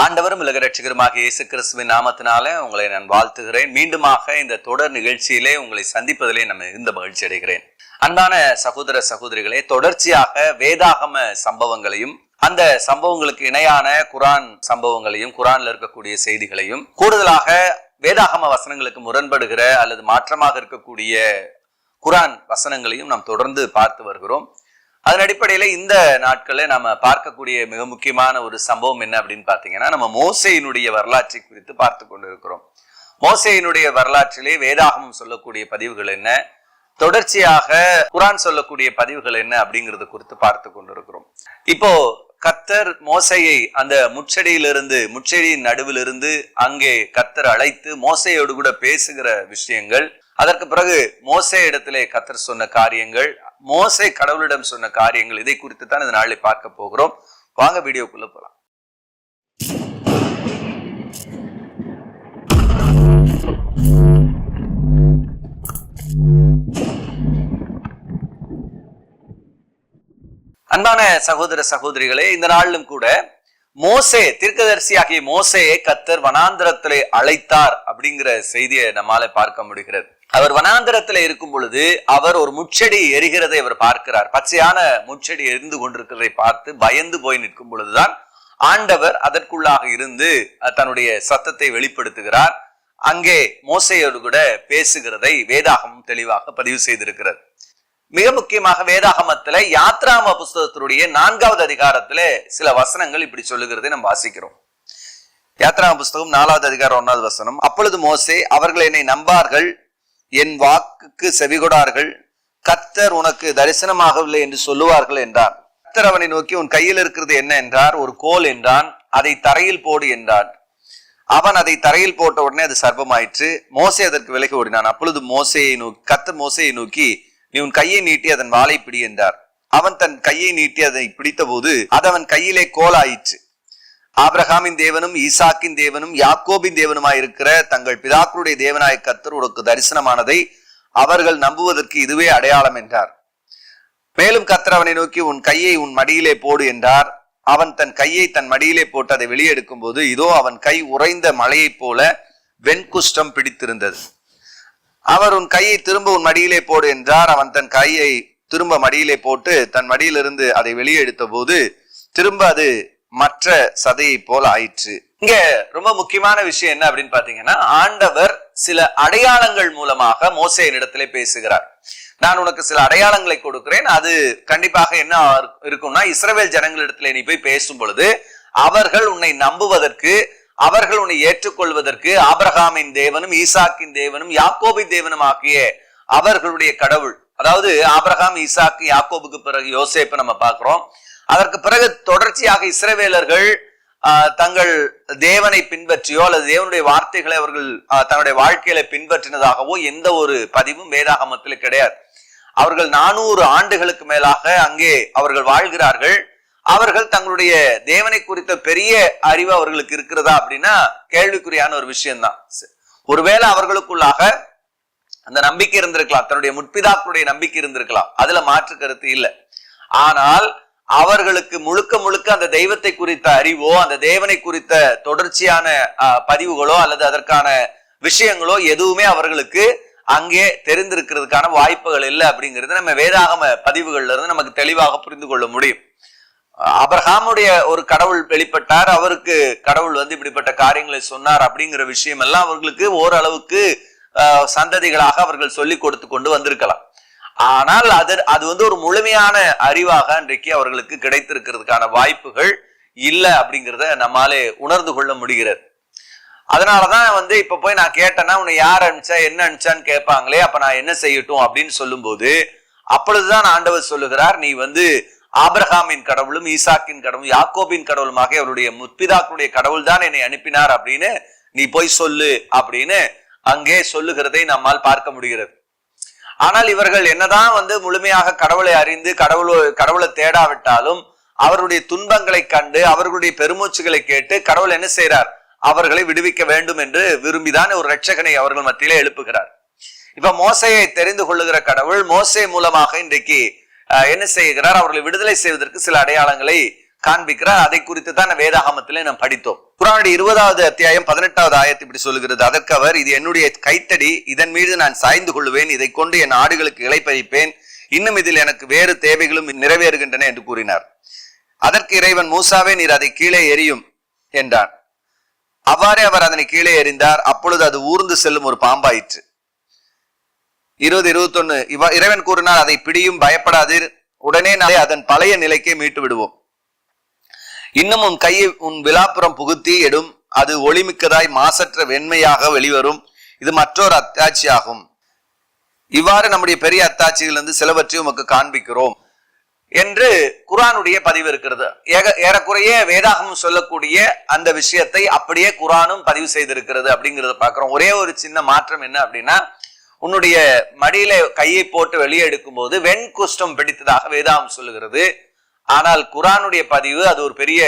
ஆண்டவரும் உலக ரட்சகருமாக இயேசு கிறிஸ்துவின் நாமத்தினால உங்களை நான் வாழ்த்துகிறேன். மீண்டுமாக இந்த தொடர் நிகழ்ச்சியிலே உங்களை சந்திப்பதிலே நம்ம இருந்த மகிழ்ச்சி அடைகிறேன். அன்பான சகோதர சகோதரிகளே தொடர்ச்சியாக வேதாகம சம்பவங்களையும் அந்த சம்பவங்களுக்கு இணையான குரான் சம்பவங்களையும் குரான்ல இருக்கக்கூடிய செய்திகளையும் கூடுதலாக வேதாகம வசனங்களுக்கு முரண்படுகிற அல்லது மாற்றமாக இருக்கக்கூடிய குரான் வசனங்களையும் நாம் தொடர்ந்து பார்த்து வருகிறோம். அதன் அடிப்படையில இந்த நாட்கள்ல நம்ம பார்க்கக்கூடிய மிக முக்கியமான ஒரு சம்பவம் என்ன அப்படின்னு பாத்தீங்கன்னா நம்ம மோசையினுடைய வரலாற்றை குறித்து பார்த்து கொண்டு இருக்கிறோம் மோசையினுடைய வரலாற்றிலே வேதாகமம் சொல்லக்கூடிய பதிவுகள் என்ன? தொடர்ச்சியாக குரான் சொல்லக்கூடிய பதிவுகள் என்ன அப்படிங்கறது குறித்து பார்த்து கொண்டிருக்கிறோம். இப்போ கத்தர் மோசையை அந்த முச்செடியிலிருந்து முச்செடியின் நடுவிலிருந்து அங்கே கத்தர் அழைத்து மோசையோடு கூட பேசுகிற விஷயங்கள் அதற்கு பிறகு மோசை இடத்திலே கத்தர் சொன்ன காரியங்கள் மோசை கடவுளிடம் சொன்ன காரியங்கள் இதை குறித்து தான் இந்த நாளில் பார்க்க போகிறோம். வாங்க வீடியோக்குள்ள போலாம். அன்பான சகோதர சகோதரிகளே இந்த நாளிலும் கூட மோசே தீர்க்கதரிசியாகிய மோசையை கத்தர் வனாந்திரத்திலே அழைத்தார் அப்படிங்கிற செய்தியை நம்மால பார்க்க முடிகிறது. அவர் வனாந்திரத்துல இருக்கும் பொழுது அவர் ஒரு முச்செடி எரிகிறதை அவர் பார்க்கிறார். பச்சையான முச்செடி எரிந்து கொண்டிருக்கிறதை பார்த்து பயந்து போய் நிற்கும் பொழுதுதான் ஆண்டவர் அதற்குள்ளாக இருந்து தன்னுடைய சத்தத்தை வெளிப்படுத்துகிறார். அங்கே மோசையோடு கூட பேசுகிறதை வேதாகமும் தெளிவாக பதிவு செய்திருக்கிறது. மிக முக்கியமாக வேதாகமத்துல யாத்ராம புஸ்தகத்தினுடைய நான்காவது அதிகாரத்துல சில வசனங்கள் இப்படி சொல்லுகிறதை நம்ம வாசிக்கிறோம். யாத்ராம புஸ்தகம் நாலாவது அதிகாரம் ஒன்னாவது வசனம். அப்பொழுது மோசே அவர்கள் என்னை நம்பார்கள் என் வாக்குக்கு செவிகொடார்கள் கத்தர் உனக்கு தரிசனமாகவில்லை என்று சொல்லுவார்கள் என்றார். கத்தர் அவனை நோக்கி உன் கையில் இருக்கிறது என்ன? என்றார். ஒரு கோல் என்றான். அதை தரையில் போடு என்றான். அவன் அதை தரையில் போட்ட உடனே அது சர்பமாயிற்று மோசே அதற்கு விலகி ஓடினான். அப்பொழுது மோசையை நோக்கி கத்தர் மோசையை நோக்கி நீ உன் கையை நீட்டி அதன் வாளை பிடி என்றார். அவன் தன் கையை நீட்டி அதை பிடித்த போது அது அவன் கையிலே கோலாயிற்று. ஆபிரகாமின் தேவனும் ஈசாக்கின் தேவனும் யாக்கோபின் தேவனுமாயிருக்கிற தங்கள் பிதாக்களுடைய தேவனாய கத்தர் உனக்கு தரிசனமானதை அவர்கள் நம்புவதற்கு இதுவே அடையாளம் என்றார். மேலும் கத்தர் அவனை நோக்கி உன் கையை உன் மடியிலே போடு என்றார். அவன் தன் கையை தன் மடியிலே போட்டு அதை வெளியெடுக்கும் போது இதோ அவன் கை உறைந்த மலையைப் போல வெண்குஷ்டம் பிடித்திருந்தது. அவர் உன் கையை திரும்ப உன் மடியிலே போடு என்றார். அவன் தன் கையை திரும்ப மடியிலே போட்டு தன் மடியிலிருந்து அதை வெளியே எடுத்த போது திரும்ப அது மற்ற சதையை போல ஆயிற்று. இங்க ரொம்ப முக்கியமான விஷயம் என்ன அப்படின்னு பாத்தீங்கன்னா ஆண்டவர் சில அடையாளங்கள் மூலமாக மோசையின் இடத்திலே பேசுகிறார். நான் உனக்கு சில அடையாளங்களை கொடுக்கிறேன். அது கண்டிப்பாக என்ன இருக்கும்னா இஸ்ரவேல் ஜனங்களிடத்துல நீ போய் பேசும் பொழுது அவர்கள் உன்னை நம்புவதற்கு அவர்கள் உன்னை ஏற்றுக்கொள்வதற்கு ஆபிரகாமின் தேவனும் ஈசாக்கின் தேவனும் யாக்கோபி தேவனும் ஆகிய அவர்களுடைய கடவுள். அதாவது ஆபிரகாம் ஈசாக்கு யாக்கோபுக்கு பிறகு யோசேப்பை நம்ம பார்க்கிறோம். அதற்கு பிறகு தொடர்ச்சியாக இஸ்ரவேலர்கள் தங்கள் தேவனை பின்பற்றியோ அல்லது தேவனுடைய வார்த்தைகளை அவர்கள் தன்னுடைய வாழ்க்கையில பின்பற்றினதாகவோ எந்த ஒரு பதிவும் வேதாகமத்தில் கிடையாது. அவர்கள் நானூறு ஆண்டுகளுக்கு மேலாக அங்கே அவர்கள் வாழ்கிறார்கள். அவர்கள் தங்களுடைய தேவனை குறித்த பெரிய அறிவு அவர்களுக்கு இருக்கிறதா அப்படின்னா கேள்விக்குறியான ஒரு விஷயம்தான். ஒருவேளை அவர்களுக்குள்ளாக அந்த நம்பிக்கை இருந்திருக்கலாம். தன்னுடைய முற்பிதாக்களுடைய நம்பிக்கை இருந்திருக்கலாம். அதுல மாற்று கருத்து இல்லை. ஆனால் அவர்களுக்கு முழுக்க முழுக்க அந்த தெய்வத்தை குறித்த அறிவோ அந்த தேவனை குறித்த தொடர்ச்சியான பதிவுகளோ அல்லது அதற்கான விஷயங்களோ எதுவுமே அவர்களுக்கு அங்கே தெரிந்திருக்கிறதுக்கான வாய்ப்புகள் இல்லை அப்படிங்கிறது நம்ம வேதாகம பதிவுகள்ல இருந்து நமக்கு தெளிவாக புரிந்து கொள்ள முடியும். அபர்ஹாமுடைய ஒரு கடவுள் வெளிப்பட்டார் அவருக்கு கடவுள் வந்து இப்படிப்பட்ட காரியங்களை சொன்னார் அப்படிங்கிற விஷயம் எல்லாம் அவர்களுக்கு ஓரளவுக்கு சந்ததிகளாக அவர்கள் சொல்லி கொடுத்து கொண்டு வந்திருக்கலாம். ஆனால் அது அது வந்து ஒரு முழுமையான அறிவாக இன்றைக்கு அவர்களுக்கு கிடைத்திருக்கிறதுக்கான வாய்ப்புகள் இல்லை அப்படிங்கிறத நம்மாலே உணர்ந்து கொள்ள முடிகிறது. அதனாலதான் வந்து இப்ப போய் நான் கேட்டேன்னா உன்னை யார் அனுப்பிச்சா என்ன அனுப்பிச்சான்னு கேட்பாங்களே அப்ப நான் என்ன செய்யட்டும்? அப்படின்னு சொல்லும்போது அப்பொழுதுதான் ஆண்டவர் சொல்லுகிறார் நீ வந்து ஆபிரஹாமின் கடவுளும் ஈசாக்கின் கடவுளும் யாக்கோபின் கடவுளுமாக அவருடைய முற்பிதாக்களுடைய கடவுள் தான் என்னை அனுப்பினார் அப்படின்னு நீ போய் சொல்லு அப்படின்னு அங்கே சொல்லுகிறதை நம்மால் பார்க்க முடிகிறது. ஆனால் இவர்கள் என்னதான் வந்து முழுமையாக கடவுளை அறிந்து கடவுள் கடவுளை தேடாவிட்டாலும் அவருடைய துன்பங்களை கண்டு அவர்களுடைய பெருமூச்சுகளை கேட்டு கடவுள் என்ன செய்யறார் அவர்களை விடுவிக்க வேண்டும் என்று விரும்பிதான் ஒரு ரட்சகனை அவர்கள் மத்தியிலே எழுப்புகிறார். இப்ப மோசையை தெரிந்து கொள்ளுகிற கடவுள் மோசை மூலமாக இன்றைக்கு என்ன செய்கிறார்? அவர்களை விடுதலை செய்வதற்கு சில அடையாளங்களை காண்பிக்கிறார். அதை குறித்து தான் வேதாகமத்திலே நாம் படித்தோம். குரானுடைய இருபதாவது அத்தியாயம் பதினெட்டாவது ஆயத்து இப்படி சொல்லுகிறது. அதற்கு அவர் இது என்னுடைய கைத்தடி இதன் மீது நான் சாய்ந்து கொள்வேன் இதை கொண்டு என் ஆடுகளுக்கு இழைப்பறிப்பேன் இன்னும் இதில் எனக்கு வேறு தேவைகளும் நிறைவேறுகின்றன என்று கூறினார். அதற்கு இறைவன் மூசாவே நீர் அதை கீழே எரியும் என்றான் அவ்வாறே அவர் அதனை கீழே எறிந்தார். அப்பொழுது அது ஊர்ந்து செல்லும் ஒரு பாம்பாயிற்று. இருபது இருபத்தொன்னு. இவ இறைவன் கூறினால் அதை பிடியும் பயப்படாதீர். உடனே நாளை அதன் பழைய நிலைக்கே மீட்டு விடுவோம். இன்னும் உன் கையை உன் விழாப்புறம் புகுத்தி எடும். அது ஒளிமிக்கதாய் மாசற்ற வெண்மையாக வெளிவரும். இது மற்றொரு அத்தாட்சியாகும். இவ்வாறு நம்முடைய பெரிய அத்தாட்சிகளிலிருந்து சிலவற்றை உமக்கு காண்பிக்கிறோம். என்று குரானுடைய பதிவு இருக்கிறது. ஏக ஏறக்குறைய வேதாகமும் சொல்லக்கூடிய அந்த விஷயத்தை அப்படியே குரானும் பதிவு செய்திருக்கிறது அப்படிங்கறத பார்க்கிறோம். ஒரே ஒரு சின்ன மாற்றம் என்ன அப்படின்னா உன்னுடைய மடியில கையை போட்டு வெளியே எடுக்கும் போது வெண் குஷ்டம் பிடித்ததாக வேதாம் சொல்லுகிறது. ஆனால் குரானுடைய பதிவு அது ஒரு பெரிய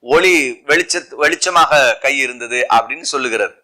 ஒளி வெளிச்ச வெளிச்சமாக கை இருந்தது அப்படின்னு சொல்லுகிறது.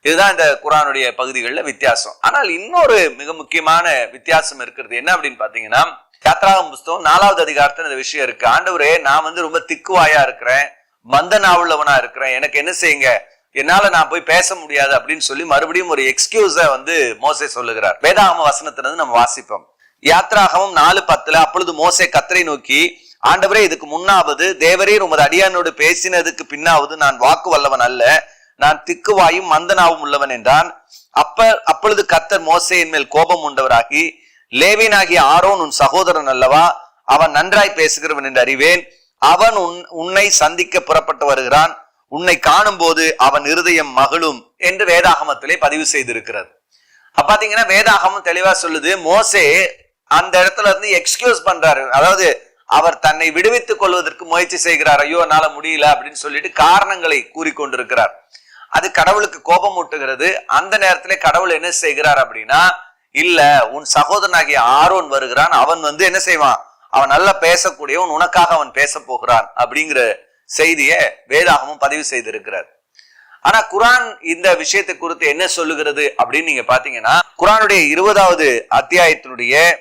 இதுதான் இந்த குரானுடைய பகுதிகளில் வித்தியாசம். ஆனால் இன்னொரு மிக முக்கியமான வித்தியாசம் இருக்கிறது. என்ன அப்படின்னு பாத்தீங்கன்னா யாத்ராகம் புஸ்தகம் நாலாவது அதிகாரத்துல இந்த விஷயம் இருக்கு. ஆண்டவரே நான் வந்து ரொம்ப திக்குவாயா இருக்கிறேன். மந்த நாவுள்ளவனா இருக்கிறேன். எனக்கு என்ன செய்யுங்க? என்னால நான் போய் பேச முடியாது அப்படின்னு சொல்லி மறுபடியும் ஒரு எக்ஸ்கியூஸ வந்து மோசே சொல்லுகிறார். வேதாகம வசனத்திலிருந்து நம்ம வாசிப்போம். யாத்ராகமும் நாலு பத்துல அப்பொழுது மோசே கத்தரை நோக்கி ஆண்டவரே இதுக்கு முன்னாவது தேவரீர் உமது அடியானோடு பேசினதுக்கு பின்னாவது நான் வாக்கு வல்லவன் அல்ல. நான் திக்குவாயும் மந்தனாவும் உள்ளவன் என்றான். அப்ப அப்பொழுது கத்தர் மோசையின் மேல் கோபம் உண்டவராகி லேவினாகிய ஆரோன் உன் சகோதரன் அல்லவா? அவன் நன்றாய் பேசுகிறவன் என்று அறிவேன். அவன் உன் உன்னை சந்திக்க புறப்பட்டு வருகிறான். உன்னை காணும் போது அவன் இருதயம் மகளும் என்று வேதாகமத்திலே பதிவு செய்திருக்கிறது. அப்ப பாத்தீங்கன்னா வேதாகமம் தெளிவா சொல்லுது மோசே அந்த இடத்துல இருந்து எக்ஸ்கியூஸ் பண்றாரு. அதாவது அவர் தன்னை விடுவித்துக் கொள்வதற்கு முயற்சி செய்கிறார். ஐயோ என்னால முடியல அப்படின்னு சொல்லிட்டு காரணங்களை கூறிக்கொண்டிருக்கிறார். அது கடவுளுக்கு கோபம் ஊட்டுகிறது அந்த நேரத்திலே கடவுள் என்ன செய்கிறார் அப்படின்னா இல்ல உன் சகோதரனாகிய ஆரோன் வருகிறான். அவன் வந்து என்ன செய்வான்? அவன் நல்லா பேசக்கூடியவன் உனக்காக அவன் பேச போகிறான் அப்படிங்கிற செய்தியை வேதாகமும் பதிவு செய்திருக்கிறார். ஆனா குரான் இந்த விஷயத்தை குறித்து என்ன சொல்லுகிறது அப்படின்னு நீங்க பாத்தீங்கன்னா குரானுடைய இருபதாவது அத்தியாயத்தினுடைய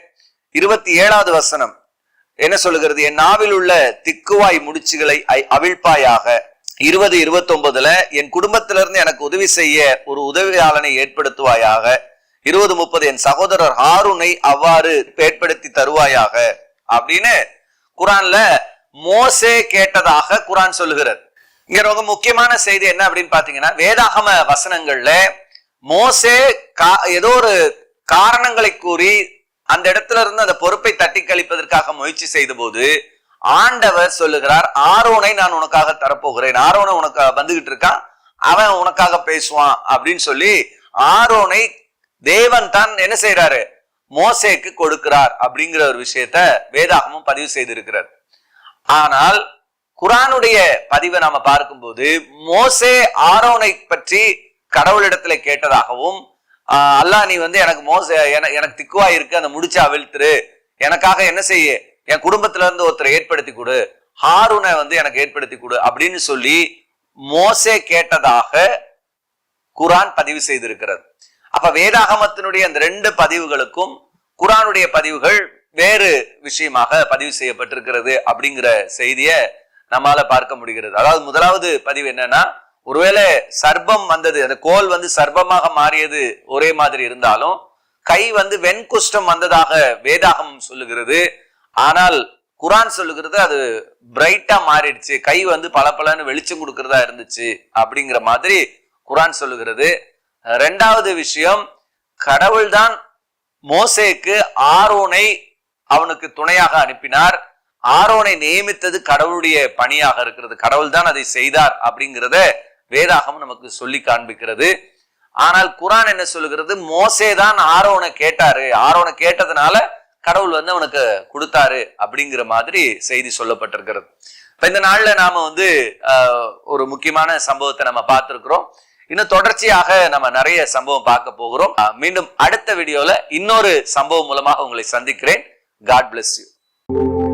இருபத்தி ஏழாவது வசனம் என்ன சொல்லுகிறது? என் நாவில் உள்ள திக்குவாய் முடிச்சுகளை ஐ- அவிழ்ப்பாயாக. இருபது இருபத்தி ஒன்பதுல என் குடும்பத்திலிருந்து எனக்கு உதவி செய்ய ஒரு உதவியாளனை ஏற்படுத்துவாயாக. இருபது முப்பது என் சகோதரர் ஹாரூனை அவ்வாறு ஏற்படுத்தி தருவாயாக. அப்படின்னு குரான்ல மோசே கேட்டதாக குரான் சொல்லுகிறது. இங்க ரொம்ப முக்கியமான செய்தி என்ன அப்படின்னு பாத்தீங்கன்னா வேதாகம வசனங்கள்ல மோசே கா- ஏதோ ஒரு காரணங்களை கூறி அந்த இடத்துல இருந்து அந்த பொறுப்பை தட்டி கழிப்பதற்காக முயற்சி செய்த போது ஆண்டவர் சொல்லுகிறார் ஆரோனை நான் உனக்காக தரப்போகிறேன். ஆரோனை உனக்கு வந்துகிட்டு இருக்கான். அவன் உனக்காக பேசுவான். அப்படின்னு சொல்லி ஆரோனை தேவன் தான் என்ன செய்யறாரு மோசேக்கு கொடுக்கிறார் அப்படிங்கிற ஒரு விஷயத்த வேதாகமும் பதிவு செய்திருக்கிறார் ஆனால் குரானுடைய பதிவை நாம பார்க்கும்போது மோசே ஆரோனை பற்றி கடவுளிடத்துல கேட்டதாகவும் அல்லாஹ் நீ வந்து எனக்கு மோச எனக்கு திக்குவா இருக்கு அந்த முடிச்சா அவிழ்த்துரு எனக்காக என்ன செய்ய? என் குடும்பத்துல இருந்து ஒருத்தரை ஏற்படுத்தி கொடு. ஹாரூனை வந்து எனக்கு ஏற்படுத்தி கொடு. அப்படின்னு சொல்லி மோசே கேட்டதாக குரான் பதிவு செய்திருக்கிறது. அப்ப வேதாகமத்தினுடைய அந்த ரெண்டு பதிவுகளுக்கும் குரானுடைய பதிவுகள் வேறு விஷயமாக பதிவு செய்யப்பட்டிருக்கிறது அப்படிங்கிற செய்தியை நம்மால பார்க்க முடிகிறது. அதாவது முதலாவது பதிவு என்னன்னா ஒருவேளை சர்பம் வந்தது அந்த கோல் வந்து சர்பமாக மாறியது ஒரே மாதிரி இருந்தாலும் கை வந்து வெண்குஷ்டம் வந்ததாக வேதாகம் சொல்லுகிறது. ஆனால் குரான் சொல்லுகிறது அது பிரைட்டா மாறிடுச்சு. கை வந்து பளபளன்னு வெளிச்சம் கொடுக்கறதா இருந்துச்சு அப்படிங்கிற மாதிரி குரான் சொல்லுகிறது. ரெண்டாவது விஷயம் கடவுள்தான் மோசேக்கு ஆரோனை அவனுக்கு துணையாக அனுப்பினார். ஆரோனை நியமித்தது கடவுளுடைய பணியாக இருக்கிறது. கடவுள் தான் அதை செய்தார் அப்படிங்கிறத வேதாகம் நமக்கு சொல்லி காண்பிக்கிறது. ஆனால் குரான் என்ன சொல்லுகிறது? மோசே தான் ஆரோனை கேட்டாரு. ஆரோனை கேட்டதுனால கடவுள் வந்து அவனுக்கு கொடுத்தாரு அப்படிங்கிற மாதிரி செய்தி சொல்லப்பட்டிருக்கிறது. இப்ப இந்த நாள்ல நாம வந்து ஆஹ், ஒரு முக்கியமான சம்பவத்தை நம்ம பார்த்திருக்கிறோம். இன்னும் தொடர்ச்சியாக நம்ம நிறைய சம்பவம் பார்க்க போகிறோம். மீண்டும் அடுத்த வீடியோல இன்னொரு சம்பவம் மூலமாக உங்களை சந்திக்கிறேன். God bless you.